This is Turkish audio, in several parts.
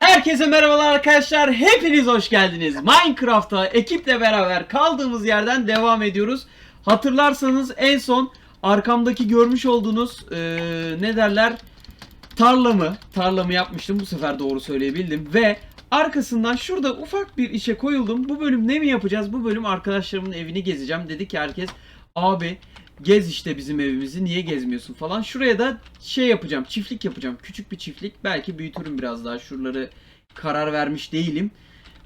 Herkese merhabalar arkadaşlar. Hepiniz hoş geldiniz. Minecraft'ta ekiple beraber kaldığımız yerden devam ediyoruz. Hatırlarsanız en son arkamdaki görmüş olduğunuz eee, ne derler tarlamı tarlamı yapmıştım. Bu sefer doğru söyleyebildim ve arkasından şurada ufak bir işe koyuldum. Bu bölüm ne mi yapacağız? Bu bölüm arkadaşlarımın evini gezeceğim. Dedi ki herkes abi gez işte bizim evimizi niye gezmiyorsun falan. Şuraya da şey yapacağım çiftlik yapacağım. Küçük bir çiftlik. Belki büyütürüm biraz daha şuraları karar vermiş değilim.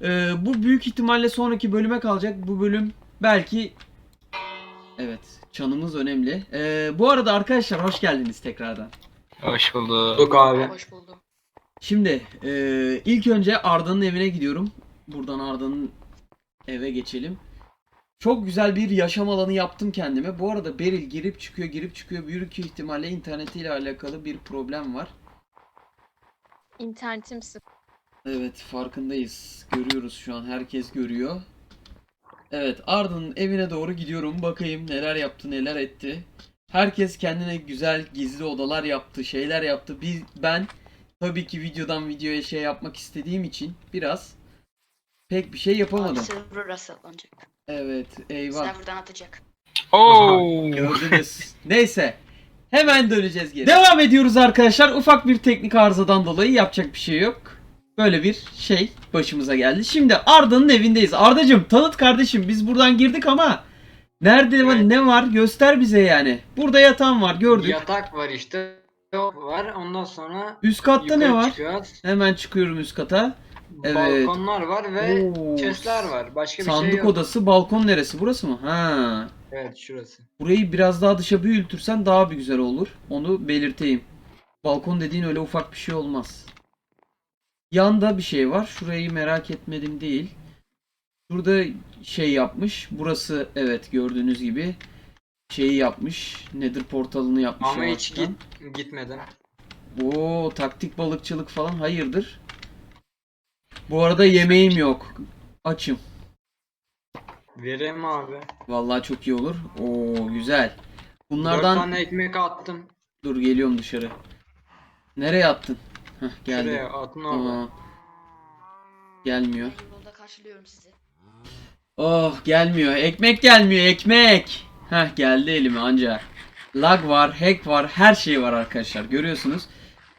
Ee, bu büyük ihtimalle sonraki bölüme kalacak. Bu bölüm belki evet çanımız önemli. Ee, bu arada arkadaşlar hoş geldiniz tekrardan. Hoş bulduk. Yok abi. Hoş buldum. Şimdi eee, ilk önce Arda'nın evine gidiyorum. Buradan Arda'nın eve geçelim. Çok güzel bir yaşam alanı yaptım kendime. Bu arada Beril girip çıkıyor girip çıkıyor. Büyük ihtimalle internetiyle alakalı bir problem var. İnternetim sık. Evet farkındayız. Görüyoruz şu an herkes görüyor. Evet Arda'nın evine doğru gidiyorum. Bakayım neler yaptı neler etti. Herkes kendine güzel gizli odalar yaptı, şeyler yaptı. Biz, ben tabii ki videodan videoya şey yapmak istediğim için biraz pek bir şey yapamadım. Server rastlanacak. Evet eyvah. Serverdan atacak. Oo. Gördünüz. Neyse. Hemen döneceğiz geri. Devam ediyoruz arkadaşlar. Ufak bir teknik arızadan dolayı yapacak bir şey yok. Böyle bir şey başımıza geldi. Şimdi Arda'nın evindeyiz. Arda'cığım tanıt kardeşim. Biz buradan girdik ama nerede var Evet. ne var göster bize yani. Burada yatağım var gördük. Yatak var işte. O var. Ondan sonra Üst katta ne var? çıkıyoruz. Hemen çıkıyorum üst kata. Evet. Balkonlar var ve Oo, chestler var. Başka bir Sandık şey yok. odası, balkon neresi? Burası mı? Ha. Evet şurası. Burayı biraz daha dışa büyütürsen daha bir güzel olur. Onu belirteyim. Balkon dediğin öyle ufak bir şey olmaz. Yanda bir şey var. Şurayı merak etmedim değil. Şurada şey yapmış. Burası evet gördüğünüz gibi şeyi yapmış. Nether portalını yapmış. Ama hiç git gitmedim. Oo taktik balıkçılık falan hayırdır? Bu arada yemeğim yok. Açım. Vereyim abi. Vallahi çok iyi olur. Oo güzel. Dört Bunlardan tane ekmek attım. Dur geliyorum dışarı. Nereye attın? Heh geldi. Şuraya atın orada. Tamam. Gelmiyor. Yolda karşılıyorum sizi. Oh gelmiyor. Ekmek gelmiyor ekmek. Heh geldi elime anca. Lag var, hack var, her şey var arkadaşlar. Görüyorsunuz.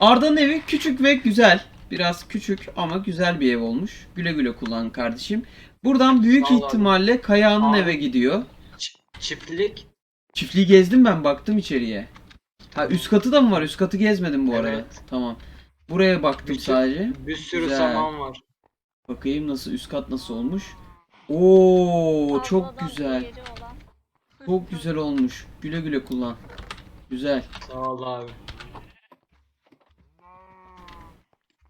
Arda'nın evi küçük ve güzel. Biraz küçük ama güzel bir ev olmuş. Güle güle kullan kardeşim. Buradan büyük Vallahi- ihtimalle Kaya'nın Abi- eve gidiyor. Çiftlik. Çiftliği gezdim ben baktım içeriye. Ha üst katı da mı var? Üst katı gezmedim bu arada. Evet. Tamam. Buraya baktım Bir sürü- sadece. Bir sürü Güzel. saman var. Bakayım nasıl üst kat nasıl olmuş. Oo çok Fazladan güzel. olan. Çok güzel olmuş. Güle güle kullan. Güzel. Sağ ol abi.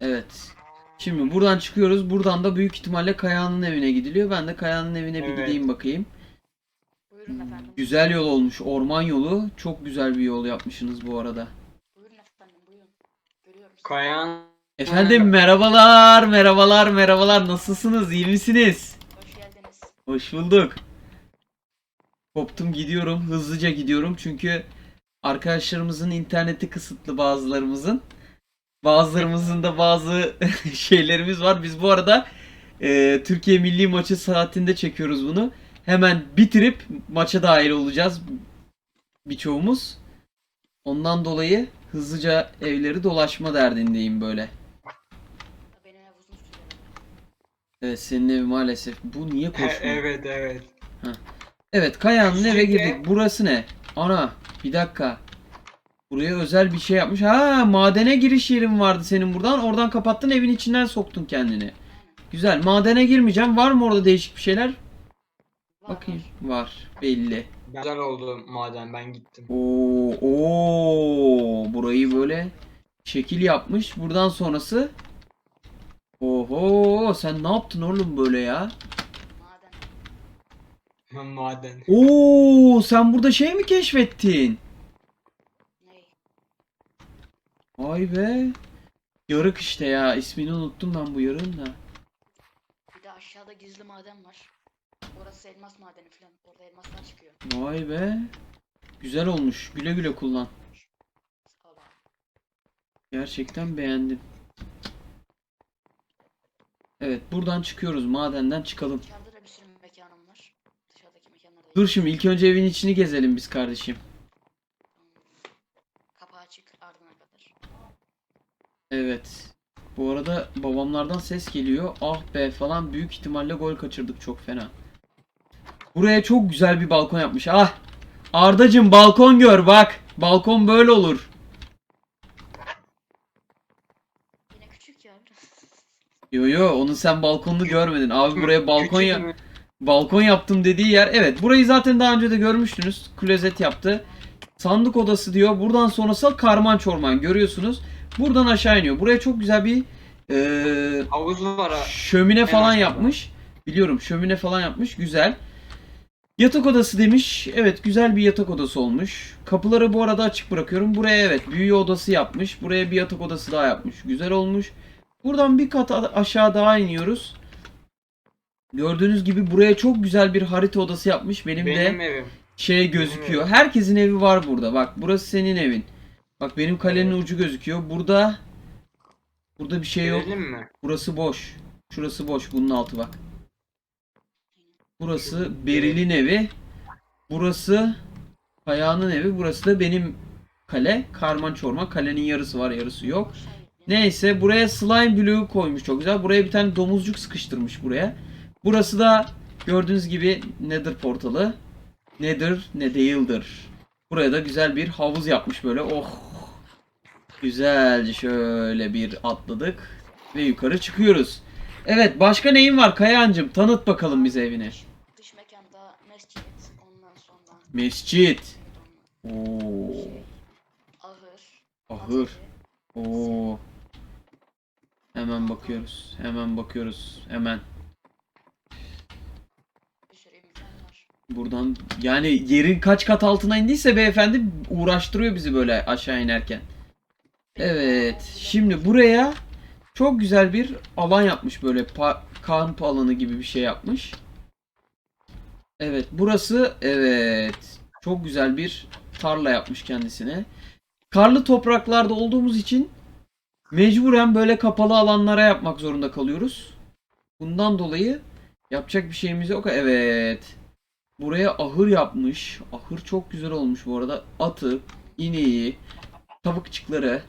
Evet. Şimdi buradan çıkıyoruz. Buradan da büyük ihtimalle Kaya'nın evine gidiliyor. Ben de Kaya'nın evine bir Evet. gideyim bakayım. Buyurun efendim. Güzel yol olmuş. Orman yolu. Çok güzel bir yol yapmışsınız bu arada. Buyurun efendim buyurun. Görüyorum sizi. Kayan Efendim merhabalar, merhabalar, merhabalar. Nasılsınız? İyi misiniz? Hoş geldiniz. Hoş bulduk. Koptum gidiyorum. Hızlıca gidiyorum çünkü arkadaşlarımızın interneti kısıtlı bazılarımızın. Bazılarımızın da bazı şeylerimiz var. Biz bu arada e, Türkiye milli maçı saatinde çekiyoruz bunu. Hemen bitirip maça dahil olacağız birçoğumuz. Ondan dolayı hızlıca evleri dolaşma derdindeyim böyle. Evet senin ev maalesef. Bu niye koşmuyor? evet evet. Evet Kaya'nın eve girdik. Burası ne? Ana bir dakika. Buraya özel bir şey yapmış. Ha madene giriş yerin vardı senin buradan. Oradan kapattın evin içinden soktun kendini. Güzel. Madene girmeyeceğim. Var mı orada değişik bir şeyler? Var, Bakayım. var. Var. Belli. Güzel oldu maden ben gittim. Oo, oo, burayı böyle şekil yapmış. Buradan sonrası Oho sen ne yaptın oğlum böyle ya? Maden. maden. Oo sen burada şey mi keşfettin? Vay be. Yarık işte ya. İsmini unuttum ben bu yarığın da. Bir de aşağıda gizli maden var. Orası elmas madeni falan. Orada elmaslar çıkıyor. Vay be. Güzel olmuş. Güle güle kullan. Gerçekten beğendim. Evet buradan çıkıyoruz. Madenden çıkalım. Dışarıda da bir sürü mekanım var. Dışarıdaki mekanlarda. Dur şimdi ilk önce evin içini gezelim biz kardeşim. Kapağı açık ardına kadar. Evet. Bu arada babamlardan ses geliyor. Ah be falan büyük ihtimalle gol kaçırdık çok fena. Buraya çok güzel bir balkon yapmış. Ah! Ardacım balkon gör bak. Balkon böyle olur. Yine küçük ya. Yo yo onu sen balkonlu görmedin. Abi buraya balkon ya balkon yaptım dediği yer. Evet burayı zaten daha önce de görmüştünüz. Klozet yaptı. Sandık odası diyor. Buradan sonrası karman çorman görüyorsunuz. Buradan aşağı iniyor. Buraya çok güzel bir eee Havuz var ha. Şömine falan aşağıda. yapmış. Biliyorum şömine falan yapmış. Güzel. Yatak odası demiş. Evet güzel bir yatak odası olmuş. Kapıları bu arada açık bırakıyorum. Buraya evet büyü odası yapmış. Buraya bir yatak odası daha yapmış. Güzel olmuş. Buradan bir kat aşağı daha iniyoruz. Gördüğünüz gibi buraya çok güzel bir harita odası yapmış. Benim, Benim de evim. şey gözüküyor. Herkesin evi var burada. Bak burası senin evin. Bak benim kalenin ucu gözüküyor. Burada burada bir şey yok. Mi? Burası boş. Şurası boş. Bunun altı bak. Burası Beril'in evi. Burası Kaya'nın evi. Burası da benim kale. Karman çorman. Kalenin yarısı var yarısı yok. Neyse buraya slime bloğu koymuş çok güzel. Buraya bir tane domuzcuk sıkıştırmış buraya. Burası da gördüğünüz gibi Nether portalı. Nether ne değildir. Buraya da güzel bir havuz yapmış böyle. Oh. Güzelce şöyle bir atladık ve yukarı çıkıyoruz. Evet başka neyin var Kayancım? Tanıt bakalım bize evini. Dış mekanda mescit. Ondan sonra Mescit. Oo. şey, ahır. Ahır. atölye, Oo. Hemen bakıyoruz. Hemen bakıyoruz. Hemen. Buradan yani yerin kaç kat altına indiyse beyefendi uğraştırıyor bizi böyle aşağı inerken. Evet. Şimdi buraya çok güzel bir alan yapmış böyle kamp alanı gibi bir şey yapmış. Evet burası evet çok güzel bir tarla yapmış kendisine. Karlı topraklarda olduğumuz için mecburen böyle kapalı alanlara yapmak zorunda kalıyoruz. Bundan dolayı yapacak bir şeyimiz yok. Evet. Buraya ahır yapmış. Ahır çok güzel olmuş bu arada. Atı, ineği, tavukçıkları,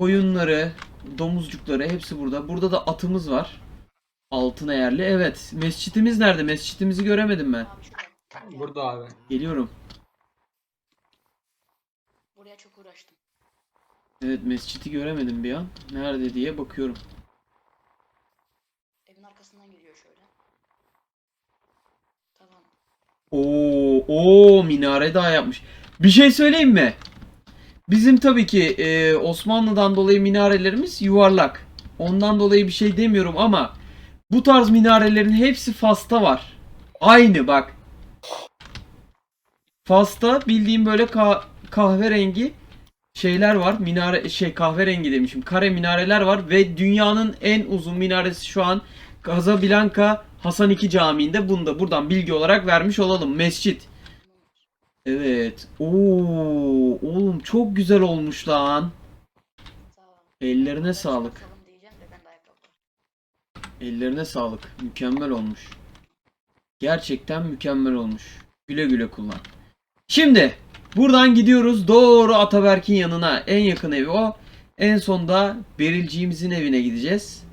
koyunları, domuzcukları hepsi burada. Burada da atımız var. Altın eğerli. Evet. Mescitimiz nerede? Mescitimizi göremedim ben. Burada abi. Geliyorum. Buraya çok uğraştım. Evet mesciti göremedim bir an. Nerede diye bakıyorum. Evin arkasından geliyor şöyle. Tamam. Oo, oo minare daha yapmış. Bir şey söyleyeyim mi? Bizim tabii ki e, Osmanlı'dan dolayı minarelerimiz yuvarlak. Ondan dolayı bir şey demiyorum ama bu tarz minarelerin hepsi Fas'ta var. Aynı bak. Fas'ta bildiğim böyle ka- kahverengi şeyler var. Minare şey kahverengi demişim. Kare minareler var ve dünyanın en uzun minaresi şu an Casablanca Hasan II Camii'nde. Bunu da buradan bilgi olarak vermiş olalım. Mescit. Evet. Oo, oğlum çok güzel olmuş lan. Sağ. Ellerine Ben sağlık. bakalım diyeceğim de ben de ayakkabı var. Ellerine sağlık. Mükemmel olmuş. Gerçekten mükemmel olmuş. Güle güle kullan. Şimdi buradan gidiyoruz doğru Ataberk'in yanına. En yakın evi o. En sonda Berilciğimizin evine gideceğiz.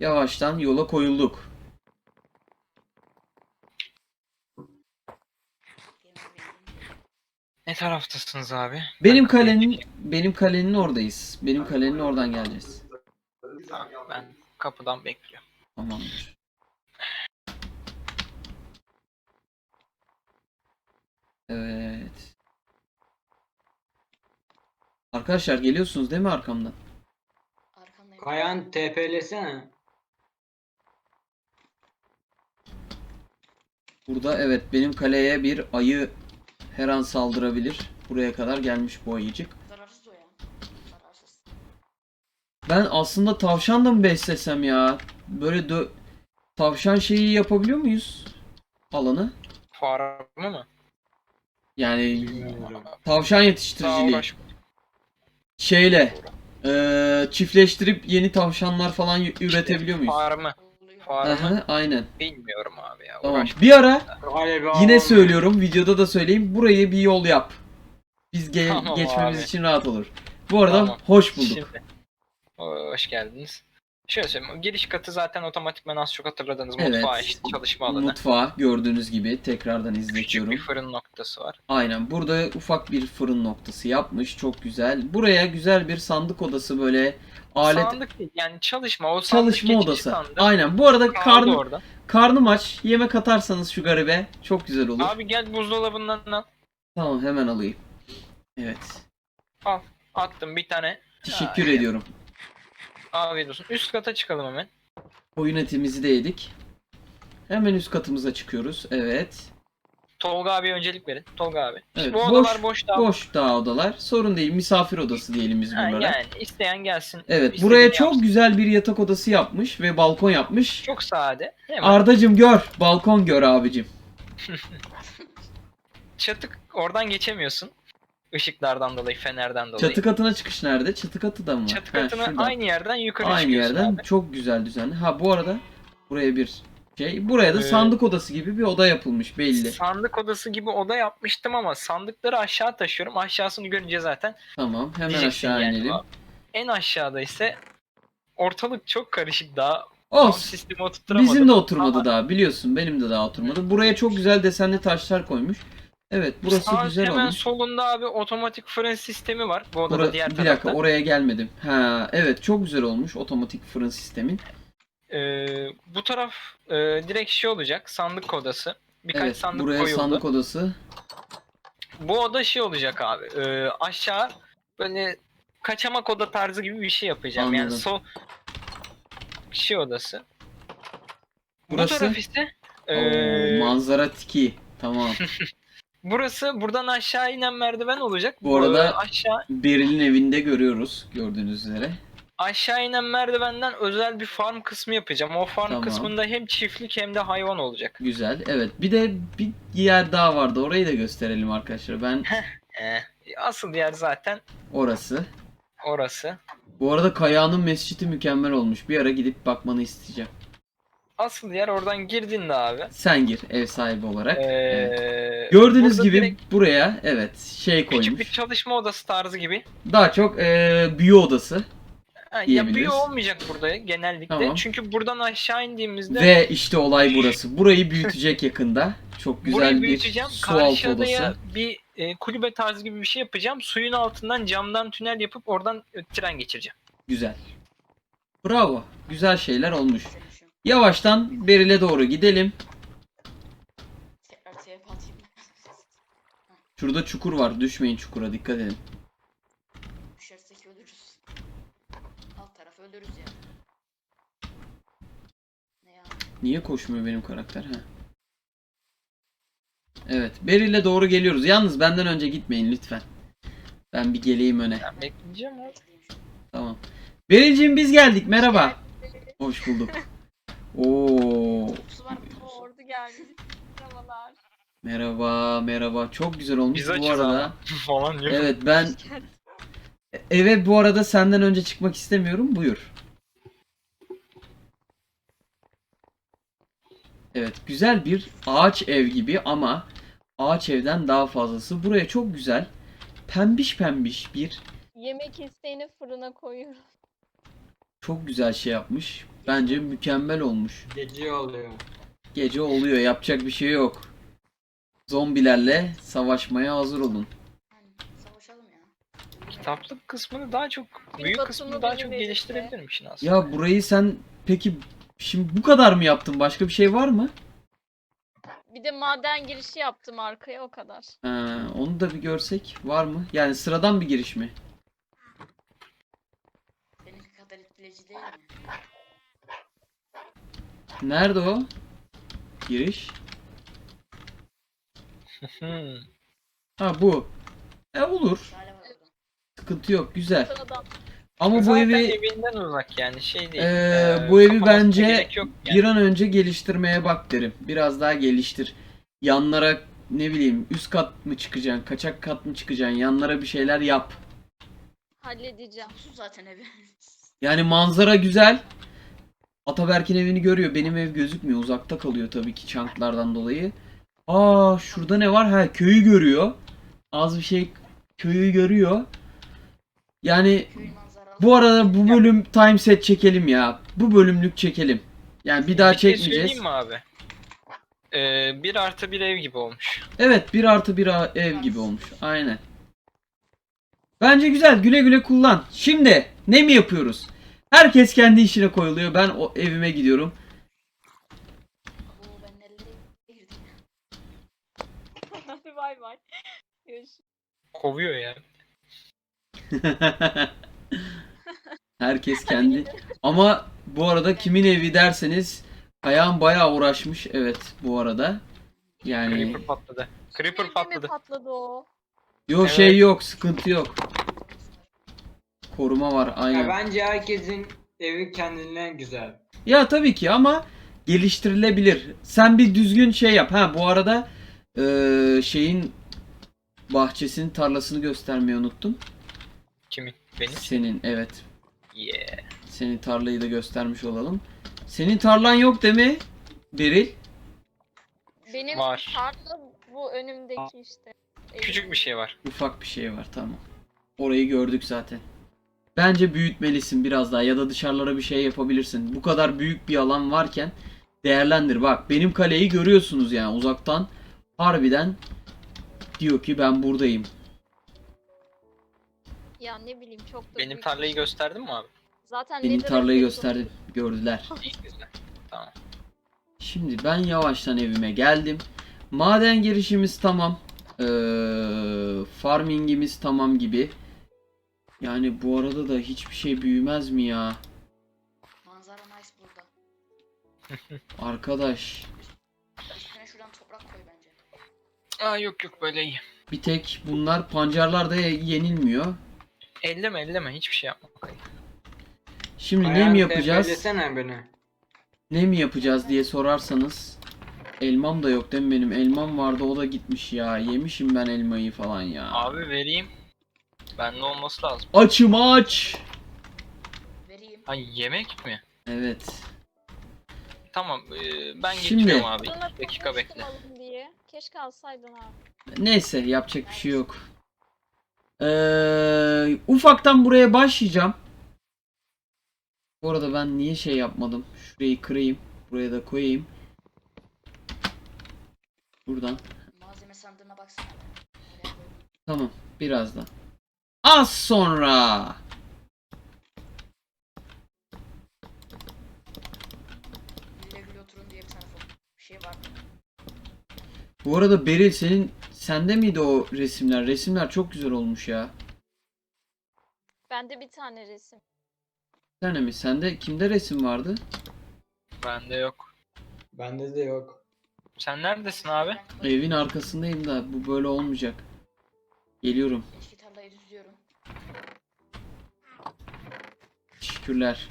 Yavaştan yola koyulduk. Yemeği beğendim. Ne taraftasınız abi? Benim kalenin benim kalenin oradayız. Benim kalenin oradan geleceğiz. Tamam, ben kapıdan bekliyorum. Tamamdır. Evet. Arkadaşlar geliyorsunuz değil mi arkamdan? Arkandayım. Kayan TP'lesene. Burada evet benim kaleye bir ayı her an saldırabilir. Buraya kadar gelmiş bu ayıcık. Zararsız o ya. Zararsız. Ben aslında tavşan da mı beslesem ya? Böyle dö- tavşan şeyi yapabiliyor muyuz? Alanı. Farmı mı? Yani tavşan yetiştiriciliği. Şeyle eee, çiftleştirip yeni tavşanlar falan üretebiliyor muyuz? Farmı. Farmı Aha, aynen. bilmiyorum abi ya. Tamam. Uğraş. Bir ara bir yine söylüyorum videoda da söyleyeyim burayı bir yol yap. Biz ge- Tamam geçmemiz abi. için rahat olur. Bu arada Tamam. hoş bulduk. Şimdi. Hoş geldiniz. Şöyle söyleyeyim. Giriş katı zaten otomatikman az çok hatırladığınız Evet. mutfağı işte çalışma alanı. Mutfağı gördüğünüz gibi tekrardan Küçük izletiyorum. bir fırın noktası var. Aynen burada ufak bir fırın noktası yapmış. Çok güzel. Buraya güzel bir sandık odası böyle alet Sandık değil yani çalışma. O sandık çalışma odası. sandık. Aynen. Bu arada karnım orada. karnım aç. Yemek atarsanız şu garibe çok güzel olur. Abi gel buzdolabından al. Tamam hemen alayım. Evet. Attım bir tane. Teşekkür Ay. ediyorum. Afiyet olsun. Üst kata çıkalım hemen. Koyun etimizi de yedik. Hemen üst katımıza çıkıyoruz. Evet. Tolga abi öncelik verin. Tolga abi. Evet, bu boş- odalar boş daha. Boş daha odalar. Sorun değil. Misafir odası diyelim biz Ha, buralara. yani isteyen gelsin. Evet. Buraya çok yapsın. güzel bir yatak odası yapmış ve balkon yapmış. Çok sade. Ardacım gör. Balkon gör abicim. Çatık oradan geçemiyorsun. Işıklardan dolayı, fenerden dolayı. Çatı katına çıkış nerede? Çatı katı da mı? Çatı Ha, katına şuradan. aynı yerden yukarı Aynı çıkıyorsun yerden abi. çok güzel düzenli. Ha bu arada buraya bir şey. Buraya da Ee, sandık odası gibi bir oda yapılmış belli. Sandık odası gibi oda yapmıştım ama sandıkları aşağı taşıyorum. Aşağısını görünce zaten Tamam hemen aşağı yani. inelim. En aşağıda ise ortalık çok karışık daha Olsun. sistemi. Bizim de oturmadı Ama daha biliyorsun benim de daha oturmadı. Buraya çok güzel desenli taşlar koymuş. Evet burası sağ güzel hemen olmuş. solunda abi otomatik fren sistemi var. Bu odada Bura- diğer bir tarafta. dakika oraya gelmedim. Ha evet çok güzel olmuş otomatik fırın sistemin. Ee, bu taraf e, direkt şey olacak. Sandık odası. Birkaç evet sandık buraya koyuldu. sandık odası. Bu oda şey olacak abi. e, aşağı böyle kaçamak oda tarzı gibi bir şey yapacağım. Yani Anladım. sol şey odası. Burası? Bu taraf ise e, Oo, manzara tiki. Tamam. burası buradan aşağı inen merdiven olacak. Bu arada- aşağı Beril'in evinde görüyoruz gördüğünüz üzere. Aşağı inen merdivenden özel bir farm kısmı yapacağım. O farm Tamam. kısmında hem çiftlik hem de hayvan olacak. Güzel. Evet bir de bir yer daha vardı orayı da gösterelim arkadaşlar. Ben E, asıl yer zaten orası. orası. Bu arada Kaya'nın mescidi mükemmel olmuş. Bir ara gidip bakmanı isteyeceğim. Asıl yer oradan girdin de abi. Sen gir ev sahibi olarak. Ee, Evet. Gördüğünüz burada gibi direkt buraya evet şey küçük bir koymuş. çalışma odası tarzı gibi. Daha çok e, büyü odası Ha, ya diyebiliriz. büyü olmayacak burada genellikle. Tamam. Çünkü buradan aşağı indiğimizde ve işte olay burası. Burayı büyütecek yakında. Çok güzel burayı bir büyüteceğim. su altı Karşı adaya odası. bir e, kulübe tarzı gibi bir şey yapacağım. Suyun altından camdan tünel yapıp oradan e, tren geçireceğim. Güzel. Bravo. Güzel şeyler olmuş. Yavaştan Beril'e doğru gidelim. Tekrar TP atayım. Şurada çukur var. Düşmeyin çukura. Dikkat edin. Düşersek ölürüz. Alt taraf ölürüz ya. Ne ya? Niye koşmuyor benim karakter? Ha. Evet. Beril'e doğru geliyoruz. Yalnız benden önce gitmeyin lütfen. Ben bir geleyim öne. Ben bekleyeceğim abi. Tamam. Beril'ciğim biz geldik. Merhaba. Hoş bulduk. Oo. Ordu gelmiş. Merhabalar. Merhaba, merhaba. Çok güzel olmuş Biz bu arada. Falan yok. Evet ben eve bu arada senden önce çıkmak istemiyorum. Buyur. Evet, güzel bir ağaç ev gibi ama ağaç evden daha fazlası. Buraya çok güzel pembiş pembiş bir Yemek isteğini fırına koyuyorum. çok güzel şey yapmış. Bence mükemmel olmuş. Gece oluyor. Gece oluyor, yapacak bir şey yok. Zombilerle savaşmaya hazır olun. Savaşalım ya. Kitaplık kısmını daha çok, büyük kısmını daha çok geliştirebilirmişsin aslında. Ya burayı sen peki şimdi bu kadar mı yaptın? Başka bir şey var mı? Bir de maden girişi yaptım arkaya o kadar. Ha, onu da bir görsek var mı? Yani sıradan bir giriş mi? Benimki kadar etkileyici değil mi? Nerede o? Giriş. Ha bu. E olur. Sıkıntı yok. Güzel. Sıradan. Ama bu Zaten evi evinden uzak yani şey değil. Ee, Ee, bu evi bence gerek yok yani. bir an önce geliştirmeye bak derim. Biraz daha geliştir. Yanlara ne bileyim üst kat mı çıkacaksın, kaçak kat mı çıkacaksın, yanlara bir şeyler yap. Halledeceğim. Su zaten evi. Yani manzara güzel. Ataberk'in evini görüyor. Benim ev gözükmüyor. Uzakta kalıyor tabii ki çanklardan dolayı. Aa şurada ne var? Ha köyü görüyor. Az bir şey köyü görüyor. Yani. Bu arada bu bölüm time set çekelim ya. Bu bölümlük çekelim. Yani bir daha Bir şey çekmeyeceğiz. söyleyeyim mi abi? Ee, bir artı bir ev gibi olmuş. Evet bir artı bir ev gibi olmuş. Aynen. Bence güzel. Güle güle kullan. Şimdi ne mi yapıyoruz? Herkes kendi işine koyuluyor. Ben o evime gidiyorum. Oo ben nerelere girdim ya. Hadi bay bay. Kovuyor ya. Herkes kendi. Ama bu arada kimin evi derseniz Kayan bayağı uğraşmış. Evet bu arada. Yani Creeper patladı. Creeper Evde mi patladı. patladı o? yok Evet. şey yok, sıkıntı yok. Koruma var aynen. Ya bence herkesin evi kendinden güzel. Ya tabii ki ama geliştirilebilir. Sen bir düzgün şey yap. Ha bu arada eee, şeyin bahçesinin tarlasını göstermeyi unuttum. Kimin? Benim. Senin evet. Senin tarlayı da göstermiş olalım. Senin tarlan yok değil mi? Beril. Benim Var. tarla bu önümdeki işte. Küçük bir şey var. Ufak bir şey var tamam. Orayı gördük zaten. Bence büyütmelisin biraz daha ya da dışarılara bir şey yapabilirsin. Bu kadar büyük bir alan varken değerlendir. Bak benim kaleyi görüyorsunuz yani uzaktan. Harbiden diyor ki ben buradayım. Ya ne bileyim çok da Benim büyük tarlayı şey. gösterdin mi abi? Zaten Benim tarlayı gösterdim. Gördüler. Tamam. Şimdi ben yavaştan evime geldim. Maden girişimiz tamam. Ee, farmingimiz tamam gibi. Yani bu arada da hiçbir şey büyümez mi ya? Manzara nice burada. Arkadaş. Üstüne şuradan toprak koy bence. Aa yok yok böyle iyi. Bir tek bunlar pancarlar da yenilmiyor. Elleme elleme hiçbir şey yapma. Şimdi ne Ayağını mi yapacağız? TP'lesene beni. Ne mi yapacağız diye sorarsanız. Elmam da yok değil mi benim? Elmam vardı o da gitmiş ya. Yemişim ben elmayı falan ya. Abi vereyim. Bende olması lazım. Açım aç. Vereyim. Ha yemek mi? Evet. Tamam ee, ben Şimdi- geçiyorum abi. Sana İki dakika bekle. alın diye. Keşke alsaydın abi. Neyse yapacak bir şey yok. Ee, ufaktan buraya başlayacağım. Bu arada ben niye şey yapmadım? Şurayı kırayım. Buraya da koyayım. Buradan. Malzeme sandığına baksana. Tamam. Birazdan. Az sonra. Şey var. Bu arada Beril senin sende miydi o resimler? Resimler çok güzel olmuş ya. Bende bir tane resim. Tane mi? Sende kimde resim vardı? Bende yok. Bende de yok. Sen neredesin abi? Evin arkasındayım da bu böyle olmayacak. Geliyorum. Eski tarlayı düzlüyorum. Teşekkürler.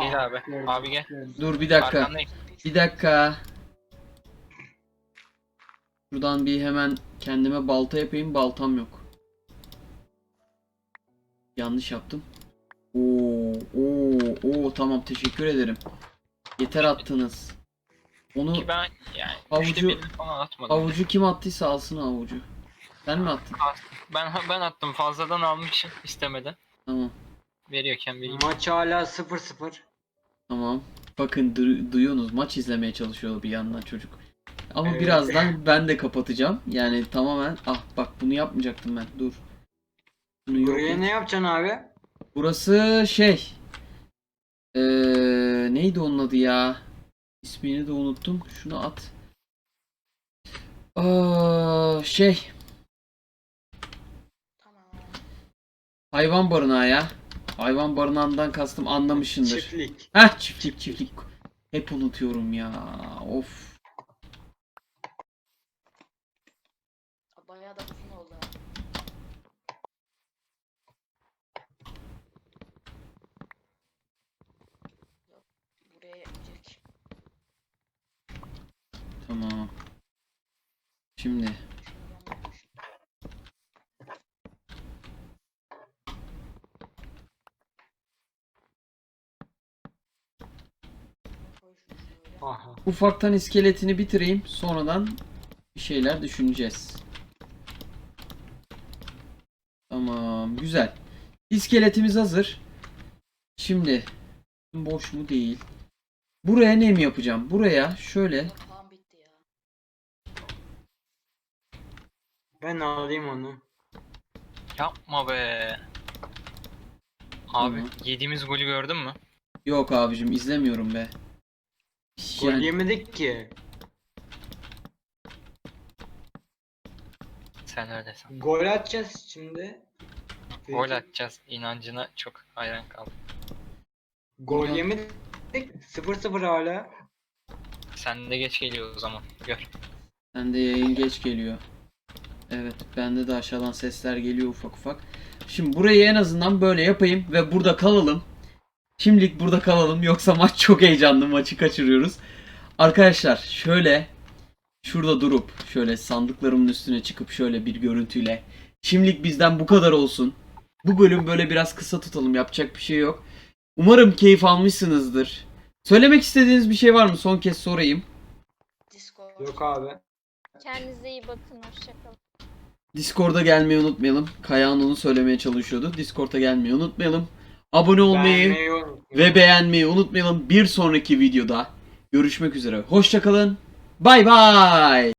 Gel abi. Abi gel. Dur bir dakika. Arkandayım. Bir dakika. Buradan bir hemen kendime balta yapayım. Baltam yok. Yanlış yaptım. Oo, oo, oo tamam teşekkür ederim. Yeter attınız. Onu Ki ben yani Havucu- üçte birini falan atmadım. avucu kim attıysa alsın avucu. Sen mi attın? Ben ben attım fazladan almışım istemeden. Tamam. Veriyorken vereyim. Maç hala 0-0. Tamam. Bakın du- duyuyorsunuz maç izlemeye çalışıyor bir yandan çocuk. Ama Evet. birazdan ben de kapatacağım. Yani tamamen ah bak bunu yapmayacaktım ben. Dur. Bunu yok Buraya ne yapacaksın abi? Burası şey. Ee, neydi onun adı ya? İsmini de unuttum. Şunu at. Aa, şey. Hayvan barınağı ya. Hayvan barınağından kastım anlamışsındır. Çiftlik. Heh çiftlik çiftlik. Hep unutuyorum ya. Of. Bayağı da uzun oldu. ha. Tamam. Şimdi Koy şunu şöyle. Aha. Ufaktan iskeletini bitireyim. Sonradan bir şeyler düşüneceğiz. Tamam, güzel. İskeletimiz hazır. Şimdi boş mu değil. Buraya ne mi yapacağım? Buraya şöyle. Ben alayım onu. Yapma be. Abi hı. yediğimiz golü gördün mü? Yok abicim izlemiyorum be. Gol Yani- yemedik ki. Sen öyle san. Gol atacağız şimdi. Gol atacağız. İnancına çok hayran kaldım. Gol yemedik. 0-0 hala. Sen de geç geliyor o zaman. Gör. Sende yayın geç geliyor. Evet, bende de aşağıdan sesler geliyor ufak ufak. Şimdi burayı en azından böyle yapayım ve burada kalalım. Şimdilik burada kalalım yoksa maç çok heyecanlı maçı kaçırıyoruz. Arkadaşlar şöyle şurada durup şöyle sandıklarımın üstüne çıkıp şöyle bir görüntüyle şimdilik bizden bu kadar olsun. Bu bölüm böyle biraz kısa tutalım yapacak bir şey yok. Umarım keyif almışsınızdır. Söylemek istediğiniz bir şey var mı? Son kez sorayım. Discord. Yok abi. Kendinize iyi bakın. Hoşçakalın. Discord'a gelmeyi unutmayalım. Kayahan onu söylemeye çalışıyordu. Discord'a gelmeyi unutmayalım. Abone olmayı Beğenmeyi unutmayın. ve beğenmeyi unutmayalım. Bir sonraki videoda görüşmek üzere. Hoşçakalın. Bay bay.